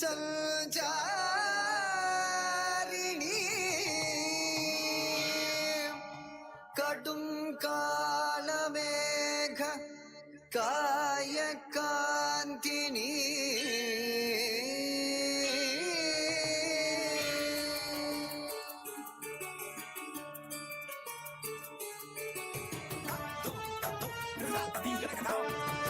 சஞ்சாரிணி. கடும் காலமேக காய Gandini Rock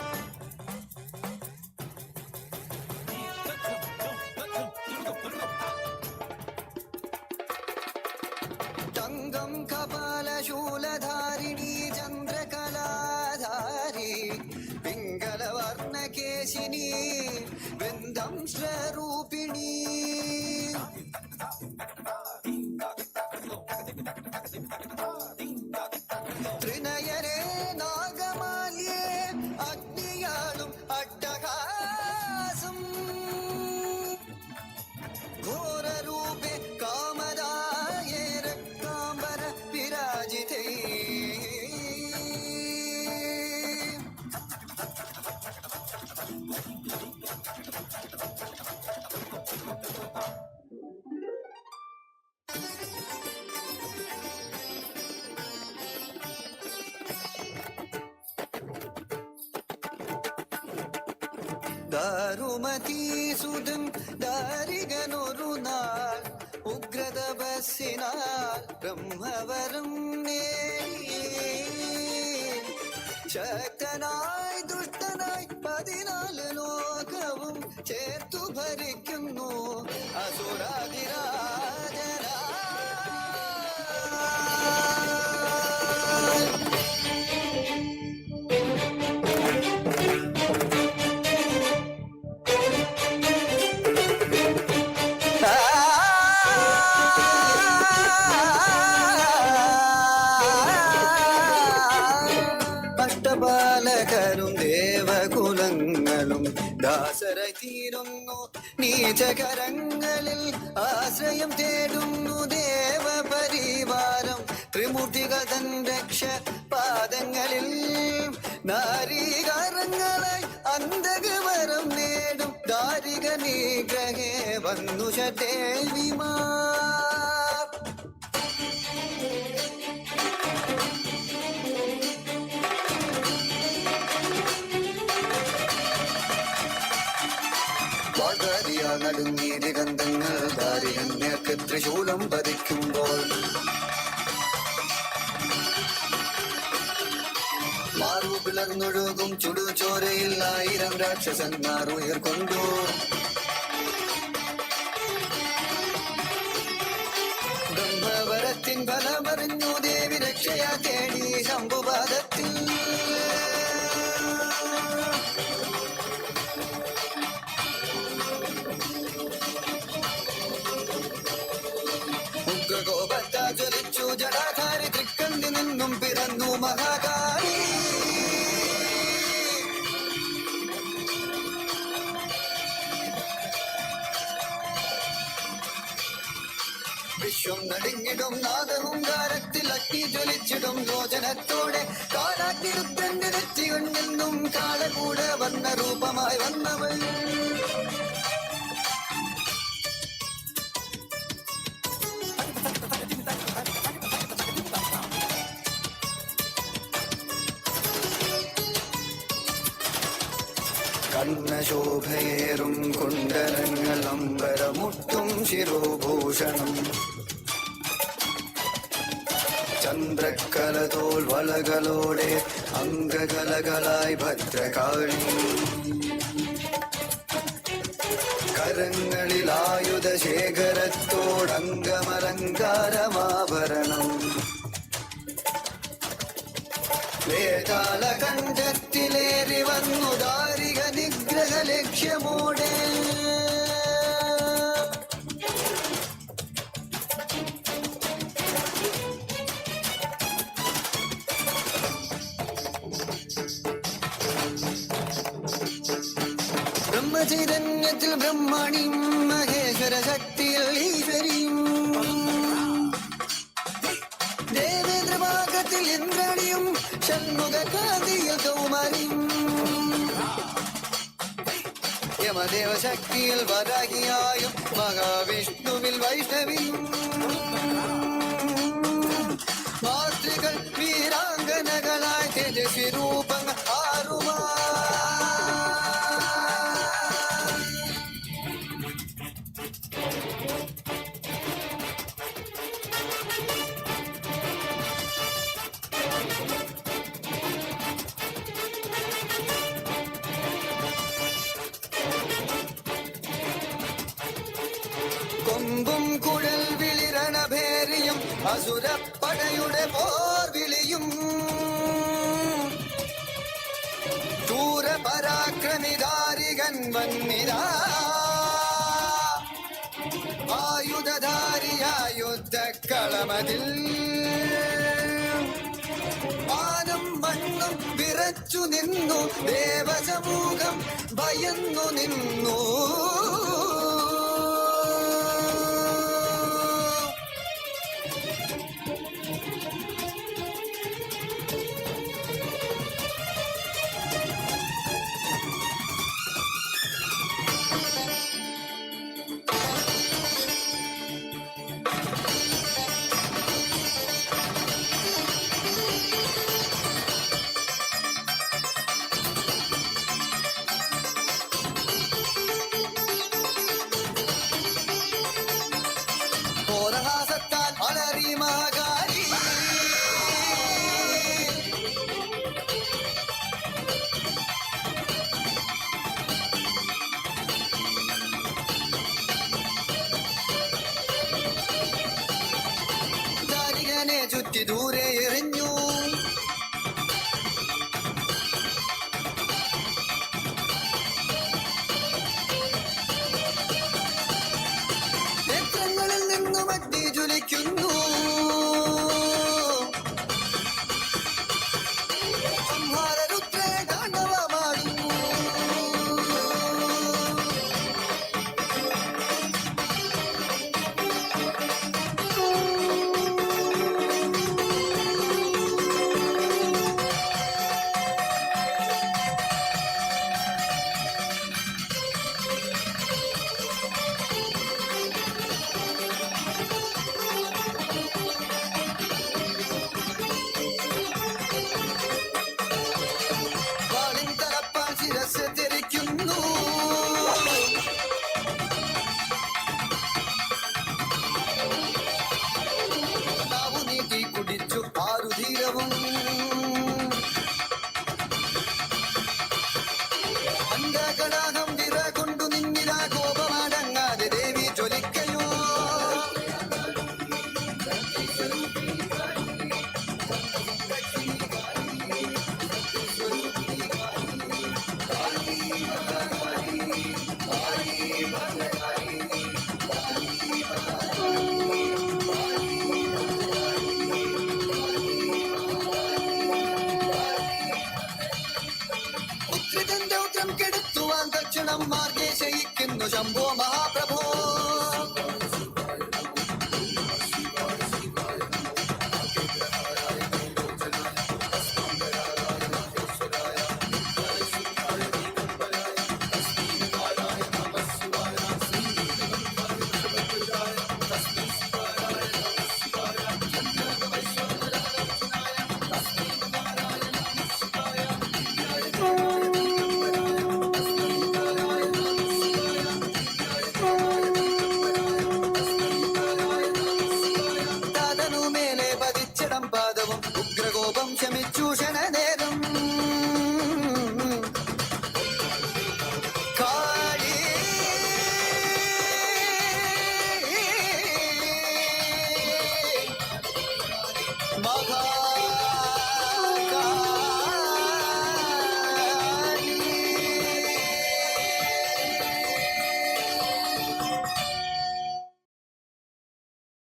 ത്രിനയനേ നാഗമാല്യേ അഗ്നിയാളും അട്ടഹാസം ഘോരൂപേ കാമദായേ രക്താംബര വിരാജിതേ ദാരുമതീസുതൻ ദാരികനൊരു നാൾ ഉഗ്രതപസ്സിനാൽ ബ്രഹ്മവരം നേടി ശക്തനായി ദുഷ്ടനായി പതിനാല് ലോകവും ചേർത്തു ഭരിക്കുന്നു അസുരാതിരാജനാ ദേവകുലങ്ങളും ദാസരായി തീരുന്നു നീചകരങ്ങളിൽ ആശ്രയം തേടുന്നു ദേവപരിവാരം. ത്രിമൂർത്തികൾ തൻ രക്ഷ പാദങ്ങളിൽ നാരീകാരങ്ങളായി അന്തകവരം നേടും. ദാരിക നീഗ്രഹേ വന്നു ദേവിമാർ നടുങ്ങിയ ദിഗന്ധങ്ങൾ ദാരികന്യർക്ക് ത്രിശൂലം പതിക്കുമ്പോൾ മാറു പിളർന്നൊഴുകും ചുടുചോരയിൽ ആയിരം രാക്ഷസന്മാർ ഉയർക്കൊണ്ടു ബ്രഹ്മവരത്തിൻ ഫലമറിഞ്ഞു ദേവി രക്ഷയാ തേടി ശംഭുപാദത്തിൽ വിശ്വം നടുങ്ങിടും നാദഹുങ്കാരത്തിൽ അഗ്നി ജ്വലിച്ചിടും ലോചനത്തോടെ കാലാത്തിരുത്തന്റെ നെറ്റികൾ നിന്നും കാളകൂടെ വന്ന രൂപമായി വന്നവൾ. കർണശോഭയേറും കുണ്ടലങ്ങൾ അമ്പരമുട്ടും ശിരോഭൂഷണം. ചന്ദ്രക്കലതോൽ വളകളോടെ അംഗകലകളായി ഭദ്രകാളി. കരങ്ങളിൽ ആയുധ ശേഖരത്തോടംഗമലങ്കാരമാഭരണം. വേതാള കണ്ഠത്തിലേറി വന്നു ദാരിക നിഗ്രഹ ലക്ഷ്യമോടെ ബ്രഹ്മചൈതന്യത്തിൽ ബ്രഹ്മണിയും മഹേശ്വര ശക്തിയിൽ ഈശ്വരിയും ദേവേന്ദ്രഭാഗത്തിൽ ഇന്ദ്രണിയും ഷൺമുഖ കാതിയിൽ കൗമാരിയും യമദേവ ശക്തിയിൽ വരാഹിയായും മഹാവിഷ്ണുവിൽ വൈഷ്ണവിയും അസുരപ്പടയുടെ പോർവിളിയും ശൂരപരാക്രമിധാരികൻ വന്നിരാ ആയുധധാരിയായുദ്ധക്കളമതിൽ പാനം മണ്ണും വിറച്ചു നിന്നു ദേവസമൂഹം ഭയന്നു നിന്നു. ദൂരെ എറിഞ്ഞു शम्भो महाप्रभो